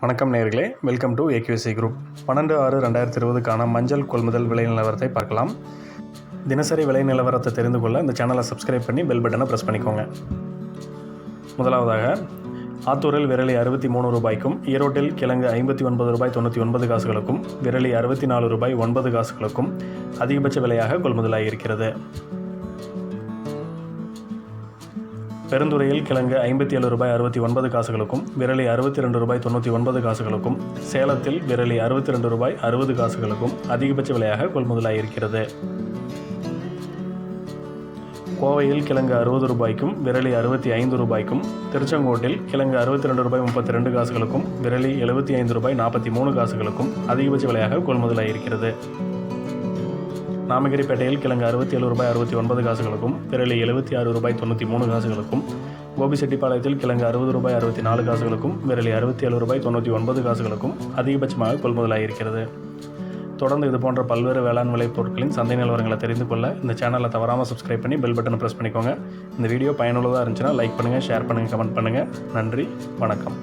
வணக்கம் நேர்களே. Welcome to AQC group பன்னெண்டு ஆறு ரெண்டாயிரத்தி இருபதுக்கான மஞ்சள் கொள்முதல் விலை நிலவரத்தை பார்க்கலாம். தினசரி விலை நிலவரத்தை தெரிந்து கொள்ள இந்த சேனலை சப்ஸ்கிரைப் பண்ணி பெல் பட்டனை ப்ரெஸ் பண்ணிக்கோங்க. முதலாவதாக ஆத்தூரில் விரலி அறுபத்தி மூணு ரூபாய்க்கும் ஈரோட்டில் கிழங்கு ஐம்பத்தி ஒன்பது ரூபாய் தொண்ணூற்றி ஒன்பது காசுகளுக்கும் விரலி அறுபத்தி நாலு ரூபாய் ஒன்பது காசுகளுக்கும் அதிகபட்ச விலையாக கொள்முதலாகியிருக்கிறது. பெருந்துறையில் கிழங்கு ஐம்பத்தி ஏழு ரூபாய் அறுபத்தி ஒன்பது காசுகளுக்கும் விரலி அறுபத்தி ரெண்டு ரூபாய் தொண்ணூற்றி ஒன்பது காசுகளுக்கும் சேலத்தில் விரலி அறுபத்தி ரெண்டு ரூபாய் அறுபது காசுகளுக்கும் அதிகபட்ச விலையாக கொள்முதலாகியிருக்கிறது கோவையில் கிழங்கு அறுபது ரூபாய்க்கும் விரலி அறுபத்தி ஐந்து ரூபாய்க்கும் திருச்செங்கோட்டில் கிழங்கு அறுபத்தி ரெண்டு ரூபாய் முப்பத்தி ரெண்டு காசுகளுக்கும் விரலி எழுபத்தி ஐந்து ரூபாய் நாற்பத்தி மூணு காசுகளுக்கும் அதிகபட்ச விலையாக கொள்முதலாகியிருக்கிறது நாமகிரிப்பேட்டையில் கிழங்கு அறுபத்தி ஏழு ரூபாய் அறுபத்தி ஒன்பது காசுகளுக்கும் பிறலி எழுபத்தி ஆறு ரூபாய் தொண்ணூற்றி மூணு காசுகளுக்கும் கோபிசெட்டிப்பாளையத்தில் கிழங்கு அறுபது ரூபாய் அறுபத்தி நாலு காசுகளுக்கும் விரலி அறுபத்தி ஏழு ரூபாய் தொண்ணூற்றி ஒன்பது காசுகளுக்கும் அதிகபட்சமாக கொள்முதலாகியிருக்கிறது தொடர்ந்து இது போன்ற பல்வேறு வேளாண் விலை பொருட்களின் சந்தை நிலவரங்களை தெரிந்து கொள்ள இந்த சேனலை தவறாமல் சப்ஸ்கிரைப் பண்ணி பெல் பட்டனை ப்ரெஸ் பண்ணிக்கோங்க. இந்த வீடியோ பயனுள்ளதாக இருந்துச்சுன்னா லைக் பண்ணுங்கள் ஷேர் பண்ணுங்கள் கமெண்ட் பண்ணுங்கள் நன்றி வணக்கம்.